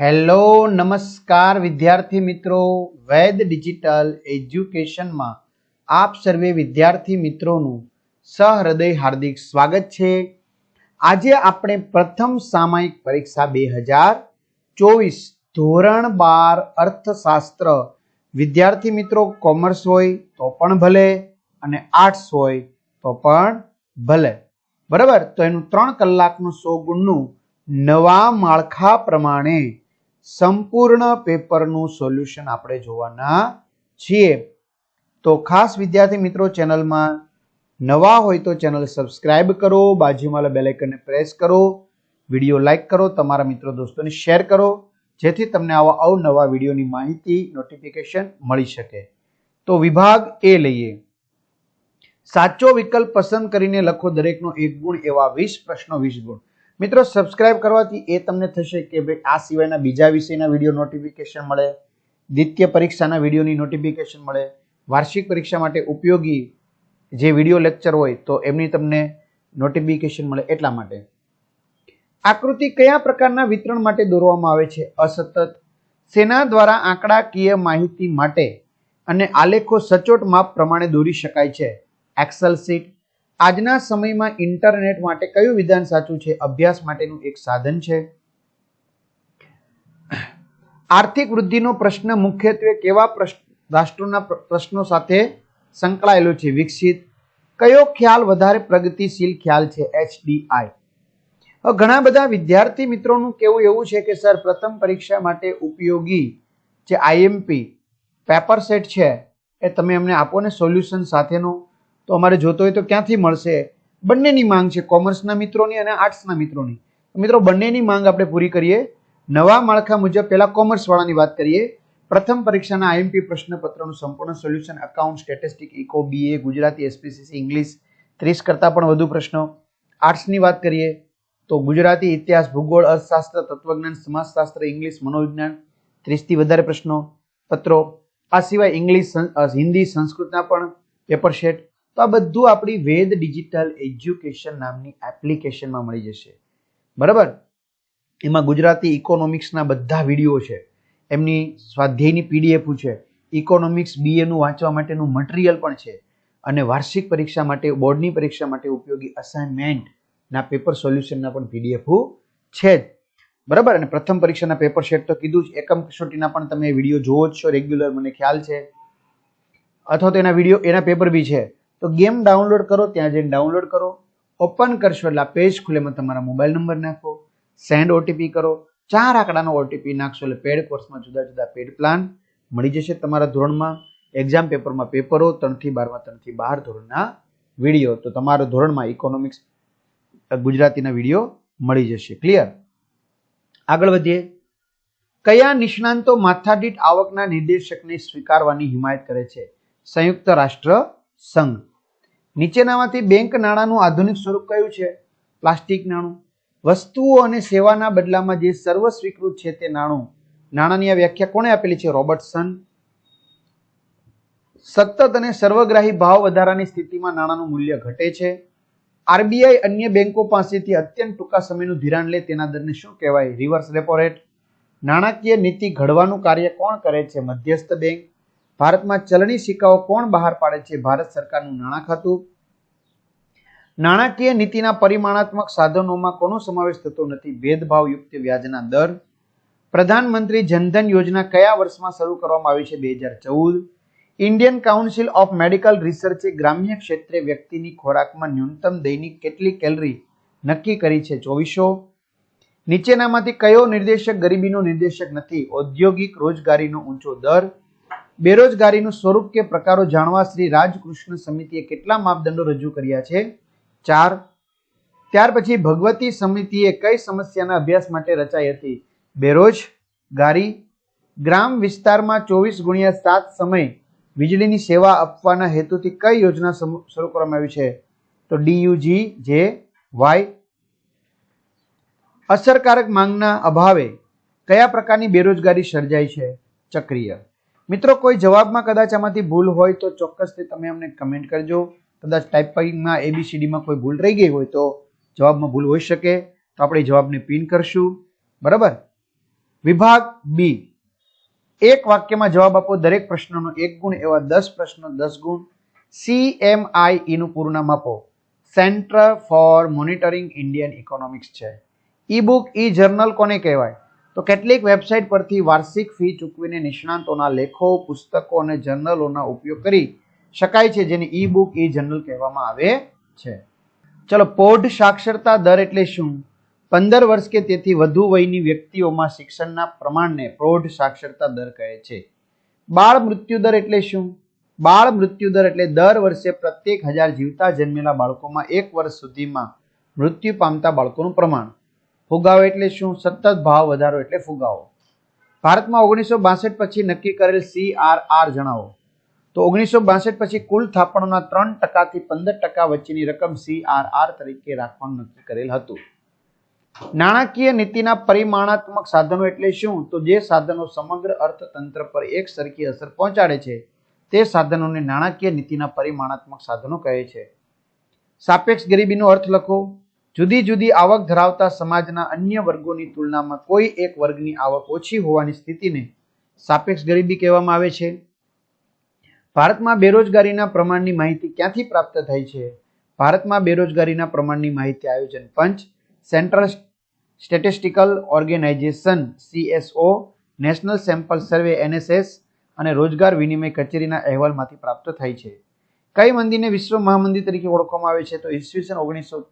Hello, નમસ્કાર વિદ્યાર્થી મિત્રો. વૈદ ડિજિટલ એજ્યુકેશનમાં આપ સર્વે વિદ્યાર્થી મિત્રોનું સહૃદય હાર્દિક સ્વાગત છે. આજે આપણે પ્રથમ સામાયિક પરીક્ષા બે હજાર ચોવીસ ધોરણ બાર અર્થશાસ્ત્ર. વિદ્યાર્થી મિત્રો, કોમર્સ હોય તો પણ ભલે અને આર્ટ્સ હોય તો પણ ભલે. બરાબર? તો એનું ત્રણ કલાકનું સો ગુણનું નવા માળખા પ્રમાણે સંપૂર્ણ પેપરનું સોલ્યુશન આપણે જોવાના છીએ. તો ખાસ વિદ્યાર્થી મિત્રો ચેનલમાં નવા હોય તો ચેનલ સબસ્ક્રાઇબ કરો, બાજુમાં બેલ આઇકનને પ્રેસ કરો, વીડિયો લાઇક કરો, તમારા મિત્રો દોસ્તોને શેર કરો, જેથી તમને આવા અવનવા વિડીયોની માહિતી નોટિફિકેશન મળી શકે. તો વિભાગ એ લઈએ. સાચો વિકલ્પ પસંદ કરીને લખો દરેકનો એક ગુણ એવા વીસ પ્રશ્નો, વીસ ગુણ. મિત્રો સબસ્ક્રાઇબ કરવાથી એ તમને થશે કે ભાઈ આ સિવાયના બીજા વિષયના વીડિયો નોટિફિકેશન મળે, દ્વિતીય પરીક્ષાના વિડીયોની નોટિફિકેશન મળે, વાર્ષિક પરીક્ષા માટે ઉપયોગી જે વીડિયો લેક્ચર હોય તો એમની તમને નોટિફિકેશન મળે એટલા માટે. આકૃતિ કયા પ્રકારના વિતરણ માટે દોરવામાં આવે છે? અસતત સેના દ્વારા આંકડાકીય માહિતી માટે અને આલેખો સચોટ માપ પ્રમાણે દોરી શકાય છે. એક્સેલ શીટ આજના સમયમાં ઇન્ટરનેટ માટે કયું વિધાન સાચું છે? અભ્યાસ માટેનું એક સાધન છે. આર્થિક વૃદ્ધિનો પ્રશ્ન મુખ્યત્વે કેવા રાષ્ટ્રોના પ્રશ્નો સાથે સંકળાયેલો છે? વિકસિત. કયો ખ્યાલ વધારે પ્રગતિશીલ ખ્યાલ છે? એચડીઆઈ. ઘણા બધા વિદ્યાર્થી મિત્રોનું કેવું એવું છે કે, સર, પ્રથમ પરીક્ષા માટે ઉપયોગી જે આઈએમપી પેપર સેટ છે, એ તમે અમને આપો ને સોલ્યુશન સાથેનો તો અમારે જોતો હોય તો ક્યાંથી મળશે? બંનેની માંગ છે કોમર્સના મિત્રોની અને આર્ટ્સના મિત્રોની. મિત્રો, બંનેની માંગ આપણે પૂરી કરીએ. નવા માળખા મુજબ પહેલા કોમર્સ વાળાની વાત કરીએ. પ્રથમ પરીક્ષાના આઈએમપી પ્રશ્નપત્રનું સંપૂર્ણ solution account statistic eco BA Gujarati SPCC English ત્રીસ કરતાં પણ વધુ પ્રશ્નો. આર્ટ્સની વાત કરીએ તો ગુજરાતી, ઇતિહાસ, ભૂગોળ, અર્થશાસ્ત્ર, તત્વજ્ઞાન, સમાજશાસ્ત્ર, ઇંગ્લિશ, મનોવિજ્ઞાન, ત્રીસથી વધારે પ્રશ્નો. પત્રો. આ સિવાય ઇંગ્લિશ હિન્દી, સંસ્કૃતના પણ પેપર સેટ. તો આ બધું આપણી વેદ ડિજિટલ એજ્યુકેશન નામની એપ્લિકેશનમાં મળી જશે. બરાબર? એમાં ગુજરાતી ઇકોનોમિક્સના બધા વીડિયો છે. એમની સ્વાધ્યાયની પીડીએફ છે. ઇકોનોમિક્સ બીએનું વાંચવા માટેનું મટીરિયલ પણ છે. અને વાર્ષિક પરીક્ષા માટે, બોર્ડની પરીક્ષા માટે ઉપયોગી અસાઇનમેન્ટના પેપર સોલ્યુશનના પણ પીડીએફ છે જ. બરાબર? અને પ્રથમ પરીક્ષાના પેપર શેટ તો કીધું જ. એકમ કસોટીના પણ તમે વીડિયો જોવો જ છો. રેગ્યુલર મને ખ્યાલ છે. અથવા તો એના વીડિયો, એના પેપર બી છે. તો ગેમ ડાઉનલોડ કરો, ત્યાં જઈને ડાઉનલોડ કરો. ઓપન કરશો એટલે આ પેજ ખુલે, એમાં તમારા મોબાઈલ નંબર નાખો. સેન્ડ ઓટીપી કરો. ચાર આંકડાનો ઓટીપી નાખશો એટલે પેડ કોર્સમાં જુદા જુદા પેડ પ્લાન મળી જશે તમારા ધોરણમાં. એક્ઝામ પેપરમાં પેપરો, ત્રણથી બારમાં, ત્રણથી બાર ધોરણના વીડિયો તો તમારા ધોરણમાં ઇકોનોમિક્સ ગુજરાતીના વીડિયો મળી જશે. ક્લિયર આગળ વધીએ. કયા નિષ્ણાંતો માથાદીઠ આવકના નિર્દેશકને સ્વીકારવાની હિમાયત કરે છે? સંયુક્ત રાષ્ટ્ર સંઘ. નીચેનામાંથી બેંક નાણાંનું આધુનિક સ્વરૂપ કયું છે? પ્લાસ્ટિક નાણું. વસ્તુઓ અને સેવાના બદલામાં જે સર્વ સ્વીકૃત છે તે નાણું. નાણાંની આ વ્યાખ્યા કોણે આપેલી છે? રોબર્ટસન. સતત અને સર્વગ્રાહી ભાવ વધારાની સ્થિતિમાં નાણાંનું મૂલ્ય ઘટે છે. આરબીઆઈ અન્ય બેંકો પાસેથી અત્યંત ટૂંકા સમયનું ધિરાણ લે તેના દરને શું કહેવાય? Reverse repo rate. નાણાકીય નીતિ ઘડવાનું કાર્ય કોણ કરે છે? મધ્યસ્થ બેંક ભારતમાં ચલણી સિક્કાઓ કોણ બહાર પાડે છે? ભારત સરકારનું નાણાં ખાતું? નાણાકીય નીતિના પરિમાણાત્મક સાધનોમાં કોનો સમાવેશ થતો નથી? ભેદભાવયુક્ત વ્યાજના દર? પ્રધાનમંત્રી જનધન યોજના કયા વર્ષમાં શરૂ કરવામાં આવી છે? બે હજાર ચૌદ. ઇન્ડિયન કાઉન્સિલ ઓફ મેડિકલ રિસર્ચે ગ્રામ્ય ક્ષેત્રે વ્યક્તિની ખોરાકમાં ન્યૂનતમ દૈનિક કેટલી કેલરી નક્કી કરી છે? ચોવીસો. નીચેનામાંથી કયો નિર્દેશક ગરીબીનો નિર્દેશક નથી? ઔદ્યોગિક રોજગારીનો ઊંચો દર? બેરોજગારીનું સ્વરૂપ કે પ્રકારો જાણવા શ્રી રાજકૃષ્ણ સમિતિએ કેટલા માપદંડો રજૂ કર્યા છે? ચાર. ત્યાર પછી ભગવતી સમિતિએ કઈ સમસ્યાના અભ્યાસ માટે રચાઈ હતી? બેરોજગારી. ગ્રામ વિસ્તારમાં ચોવીસ ગુણ્યા સાત સમય વીજળીની સેવા આપવાના હેતુથી કઈ યોજના શરૂ કરવામાં આવી છે? તો ડીયુજી જે, વાય. અસરકારક માંગના અભાવે કયા પ્રકારની બેરોજગારી સર્જાય છે? ચક્રીય. મિત્રો, કોઈ જવાબમાં કદાચ આમાંથી ભૂલ હોય તો ચોક્કસથી તમે અમને કમેન્ટ કરજો. કદાચ ટાઈપિંગમાં એબીસીડીમાં કોઈ ભૂલ રહી ગઈ હોય તો જવાબમાં ભૂલ હોઈ શકે. તો આપણે જવાબને પિન કરશું. બરાબર? વિભાગ બી એક વાક્યમાં જવાબ આપો. દરેક પ્રશ્નનો એક ગુણ એવા દસ પ્રશ્નો, દસ ગુણ. સીએમઆઈ નું પૂરું નામ આપો. Centre for monitoring Indian economics છે. ઈ બુક ઈ જર્નલ કોને કહેવાય? તો કેટલીક વેબસાઇટ પરથી વાર્ષિક ફી ચૂકવીને નિષ્ણાંતોના લેખો, પુસ્તકો અને જર્નલોના ઉપયોગ કરી શકાય છે, જેને ઈ બુક ઈ જર્નલ કહેવામાં આવે છે. ચલો, પૌઢ સાક્ષરતા દર એટલે શું? પંદર વર્ષ કે તેથી વધુ વયની વ્યક્તિઓમાં શિક્ષણના પ્રમાણને પ્રૌઢ સાક્ષરતા દર કહે છે. બાળ મૃત્યુ દર એટલે શું? બાળ મૃત્યુ દર એટલે દર વર્ષે પ્રત્યેક હજાર જીવતા જન્મેલા બાળકોમાં એક વર્ષ સુધીમાં મૃત્યુ પામતા બાળકોનું પ્રમાણ. ફુગાવો એટલે શું? સતત ભાવ વધારો એટલે ફુગાવો. ભારતમાં ઓગણીસો બાસઠ પછી નક્કી કરેલ સી આર આર જણાવો. તો ઓગણીસો બાસઠ પછી કુલ થાપણોના ત્રણ ટકાથી પંદર ટકા વચ્ચેની રકમ સી આર આર તરીકે રાખવાનું નક્કી કરેલ હતું. નાણાકીય નીતિના પરિમાણાત્મક સાધનો એટલે શું? તો જે સાધનો સમગ્ર અર્થતંત્ર પર એક સરખી અસર પહોંચાડે છે, તે સાધનોને નાણાકીય નીતિના પરિમાણાત્મક સાધનો કહે છે. સાપેક્ષ ગરીબીનો અર્થ લખો. જુદી જુદી આવક ધરાવતા સમાજના અન્ય વર્ગોની તુલનામાં કોઈ એક વર્ગની આવક ઓછી હોવાની સ્થિતિને સાપેક્ષ ગરીબી કહેવામાં આવે છે. ભારતમાં બેરોજગારીના પ્રમાણની માહિતી ક્યાંથી પ્રાપ્ત થાય છે? ભારતમાં બેરોજગારીના પ્રમાણની માહિતી આયોજન પંચ, central statistical organisation, CSO, national sample survey, NSS અને રોજગાર વિનિમય કચેરીના અહેવાલમાંથી પ્રાપ્ત થાય છે. કઈ મંદિરને વિશ્વ મહામંદિર તરીકે ઓળખવામાં આવે છે? તો ઈસવીસન ઓગણીસો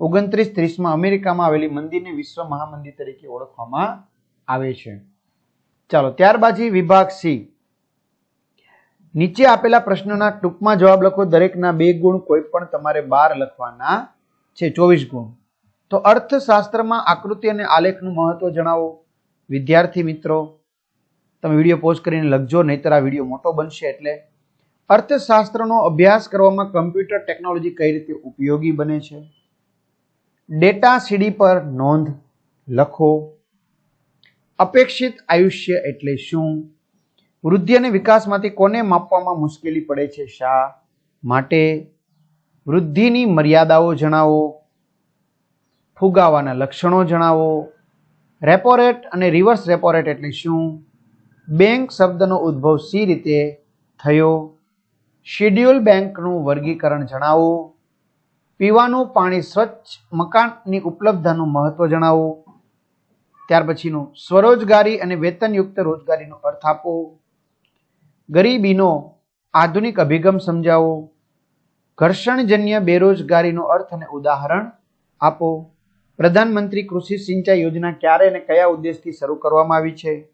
ઓગણત્રીસ ત્રીસમાં અમેરિકામાં આવેલી મંદિરને વિશ્વ મહામંદિર તરીકે ઓળખવામાં આવે છે. ચાલો, ત્યારબાદ વિભાગ સી. નીચે આપેલા પ્રશ્નોના ટૂંકમાં જવાબ લખો. દરેકના બે ગુણ કોઈ પણ તમારે બાર લખવાના છે. ચોવીસ ગુણ. તો અર્થશાસ્ત્રમાં આકૃતિ અને આલેખનું મહત્વ જણાવો. વિદ્યાર્થી મિત્રો, તમે વીડિયો પોઝ કરીને લખજો, નહીતર આ વીડિયો મોટો બનશે એટલે. અર્થશાસ્ત્રનો અભ્યાસ કરવામાં કમ્પ્યુટર ટેકનોલોજી કઈ રીતે ઉપયોગી બને છે? ડેટા સીડી પર નોંધ લખો. અપેક્ષિત આયુષ્ય એટલે શું? વૃદ્ધિ અને વિકાસમાંથી કોને માપવામાં મુશ્કેલી પડે છે શા માટે? વૃદ્ધિની મર્યાદાઓ જણાવો. ફુગાવાના લક્ષણો જણાવો. રેપોરેટ અને રિવર્સ રેપોરેટ એટલે શું? બેંક શબ્દનો ઉદ્ભવ સી રીતે થયો? શેડ્યુલ બેંકનું વર્ગીકરણ જણાવો. પીવાનું પાણી સ્વચ્છ મકાનની ઉપલબ્ધતાનું મહત્વ જણાવો. ત્યાર પછીનું, સ્વરોજગારી અને વેતનયુક્ત રોજગારીનો અર્થ આપો. ગરીબીનો આધુનિક અભિગમ સમજાવો. ઘર્ષણજન્ય બેરોજગારીનો અર્થ અને ઉદાહરણ આપો. પ્રધાનમંત્રી કૃષિ સિંચાઈ યોજના ક્યારે અને કયા ઉદ્દેશથી શરૂ કરવામાં આવી છે?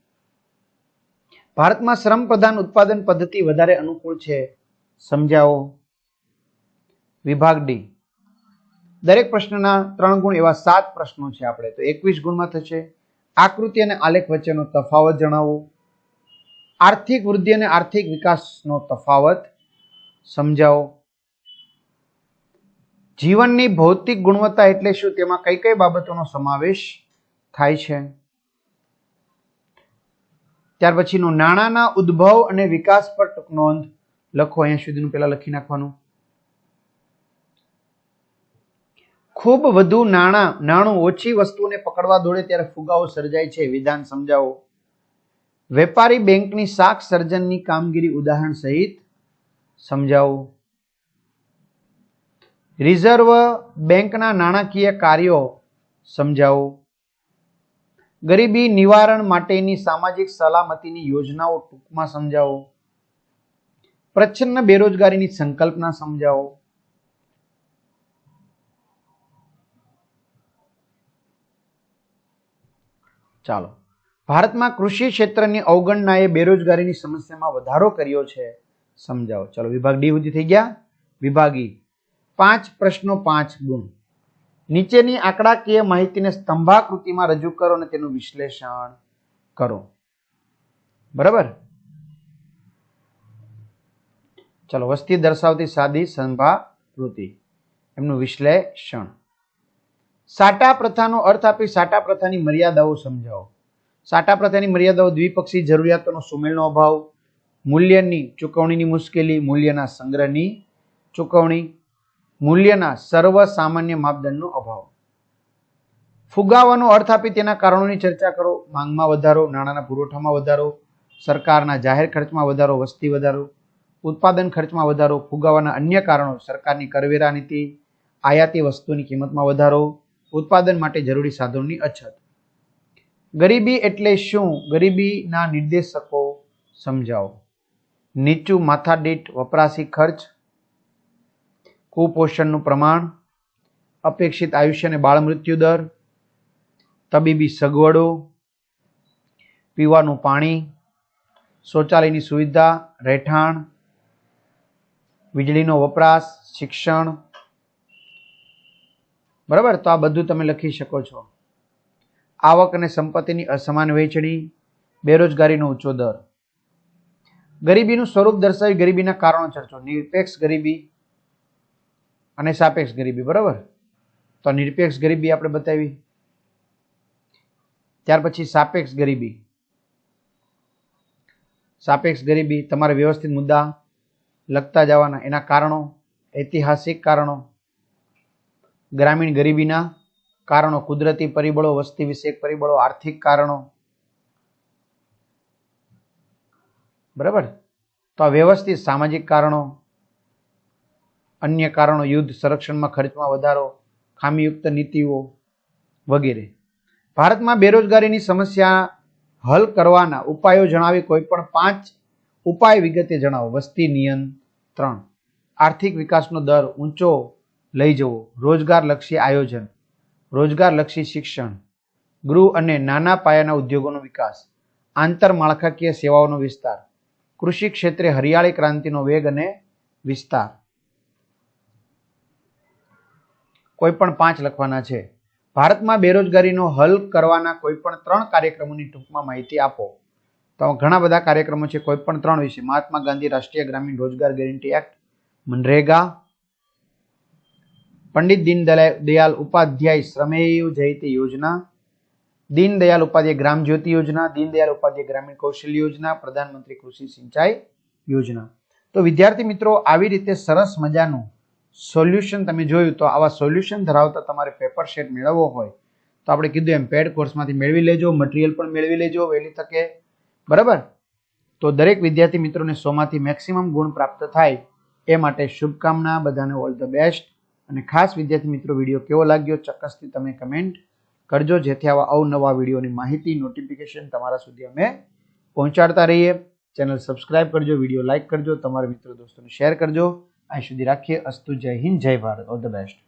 ભારતમાં શ્રમ પ્રધાન ઉત્પાદન પદ્ધતિ વધારે અનુકૂળ છે. સમજાવો. વિભાગ ડી. દરેક પ્રશ્નના ત્રણ ગુણ એવા સાત પ્રશ્નો છે આપણે. તો એકવીસ ગુણમાં થશે. આકૃતિ અને આલેખ વચ્ચેનો તફાવત જણાવો. આર્થિક વૃદ્ધિ અને આર્થિક વિકાસનો તફાવત સમજાવો. જીવનની ભૌતિક ગુણવત્તા એટલે શું? તેમાં કઈ કઈ બાબતોનો સમાવેશ થાય છે? ત્યાર પછીનું નાણાંના ઉદ્ભવ અને વિકાસ પર ટૂંક નોંધ લખો. અહીંયા સુધીનું પહેલાં લખી નાખવાનું. ખૂબ વધુ નાણાં, નાણું ઓછી વસ્તુને પકડવા દોડે ત્યારે ફુગાવો સર્જાય છે, વિધાન સમજાવો. વેપારી બેંકની શાક સર્જનની કામગીરી ઉદાહરણ સહિત સમજાવો. રિઝર્વ બેંકના નાણાકીય કાર્યો સમજાવો. ગરીબી નિવારણ માટેની સામાજિક સલામતીની યોજનાઓ ટૂંકમાં સમજાવો. પ્રચ્છન્ન બેરોજગારીની સંકલ્પના સમજાવો. ચાલો. ભારતમાં કૃષિ ક્ષેત્રની અવગણનાએ બેરોજગારીની સમસ્યામાં વધારો કર્યો છે. સમજાવો. ચલો, વિભાગ ડી સુધી થઈ ગયા. વિભાગ પાંચ પ્રશ્નો, પાંચ ગુણ. નીચેની આંકડાકીય માહિતીને સ્તંભાકૃતિમાં રજૂ કરો અને તેનું વિશ્લેષણ કરો. બરાબર? ચલો, વસ્તી દર્શાવતી સાદી સંભાકૃતિ. એમનું વિશ્લેષણ. સાટા પ્રથાનો અર્થ આપી સાટા પ્રથાની મર્યાદાઓ સમજાવો. સાટા પ્રથાની મર્યાદાઓ દ્વિપક્ષી જરૂરિયાતોનો સુમેળનો અભાવ, મૂલ્યની ચૂકવણીની મુશ્કેલી, મૂલ્યના સંગ્રહની ચૂકવણી, મૂલ્યના સર્વ સામાન્ય માપદંડનો અભાવ. ફુગાવાનો અર્થ આપી તેના કારણોની ચર્ચા કરો, માંગમાં વધારો, નાણાંના પુરવઠામાં વધારો, સરકારના જાહેર ખર્ચમાં વધારો, વસ્તી વધારો, ઉત્પાદન ખર્ચમાં વધારો, ફુગાવાના અન્ય કારણો, સરકારની કરવેરા નીતિ, આયાતી વસ્તુની કિંમતમાં વધારો ઉત્પાદન માટે જરૂરી સાધનોની અછત. ગરીબી એટલે શું? ગરીબીના નિર્દેશકો સમજાવો. નીચું માથાદીઠ વપરાશી ખર્ચ, કુપોષણનું પ્રમાણ, અપેક્ષિત આયુષ્ય અને બાળ દર, તબીબી સગવડો, પીવાનું પાણી, શૌચાલયની સુવિધા, રહેઠાણ, વીજળીનો વપરાશ, શિક્ષણ બરાબર? તો આ બધું તમે લખી શકો છો. આવક અને સંપત્તિની અસમાન વહેંચણી બેરોજગારીનો ઊંચો દર. ગરીબીનું સ્વરૂપ દર્શાવી ગરીબીના કારણો ચર્ચો. નિરપેક્ષ ગરીબી અને સાપેક્ષ ગરીબી, બરાબર? તો નિરપેક્ષ ગરીબી આપણે બતાવી. ત્યાર પછી સાપેક્ષ ગરીબી. સાપેક્ષ ગરીબી તમારે વ્યવસ્થિત મુદ્દા લખતા જવાના એના કારણો, ઐતિહાસિક કારણો ગ્રામીણ ગરીબીના કારણો, કુદરતી પરિબળો, વસ્તી વિષયક પરિબળો, આર્થિક કારણો. બરાબર? તો આ વ્યવસ્થિત સામાજિક કારણો, અન્ય કારણો, યુદ્ધ, સંરક્ષણમાં ખર્ચમાં વધારો, ખામીયુક્ત નીતિઓ વગેરે. ભારતમાં બેરોજગારીની સમસ્યા હલ કરવાના ઉપાયો જણાવી કોઈ પણ પાંચ ઉપાય વિગતે જણાવો. વસ્તી નિયંત્રણ, આર્થિક વિકાસનો દર ઊંચો લઈ જવો. રોજગારલક્ષી આયોજન, રોજગારલક્ષી શિક્ષણ, ગૃહ અને નાના પાયાના ઉદ્યોગોનો વિકાસ આંતરમાળખાકીય સેવાઓનો વિસ્તાર, કૃષિ ક્ષેત્રે હરિયાળી ક્રાંતિનો વેગ અને વિસ્તાર. કોઈ પણ પાંચ લખવાના છે. ભારતમાં બેરોજગારીનો હલ કરવાના કોઈ પણ ત્રણ કાર્યક્રમોની ટૂંકમાં માહિતી આપો. તો ઘણા બધા કાર્યક્રમો છે કોઈ પણ ત્રણ વિશે. મહાત્મા ગાંધી રાષ્ટ્રીય ગ્રામીણ રોજગાર ગેરંટી એક્ટ, મનરેગા પંડિત દીન દયાલ ઉપાધ્યાય શ્રમેય જયતે યોજના દીન દયાલ ઉપાધ્યાય ગ્રામ જ્યોતિ યોજના દીન દયાલ ઉપાધ્યાય ગ્રામીણ કૌશલ્ય યોજના, પ્રધાનમંત્રી કૃષિ સિંચાઈ યોજના. તો વિદ્યાર્થી મિત્રો, આવી રીતે સરસ મજાનું સોલ્યુશન તમે જોયું તો આવા સોલ્યુશન ધરાવતા તમારે પેપર શેટ મેળવવો હોય તો આપણે કીધું એમ પેડ કોર્સમાંથી મેળવી લેજો, મટીરિયલ પણ મેળવી લેજો વહેલી તકે. બરાબર? તો દરેક વિદ્યાર્થી મિત્રોને સોમાંથી મેક્સિમમ ગુણ પ્રાપ્ત થાય એ માટે શુભકામના, બધાને ઓલ ધ બેસ્ટ. અને ખાસ વિદ્યાર્થી મિત્રો, વીડિયો કેવો લાગ્યો ચોક્કસથી તમે કમેન્ટ કરજો, જેથી આવા અવનવા વિડીયોની માહિતી નોટિફિકેશન તમારા સુધી અમે પહોંચાડતા રહીએ. ચેનલ સબસ્ક્રાઇબ કરજો, વીડિયો લાઇક કરજો, તમારા મિત્રો, દોસ્તોને શેર કરજો. અહીં સુધી રાખીએ. અસ્તુ જય હિન્દ, જય ભારત. All the best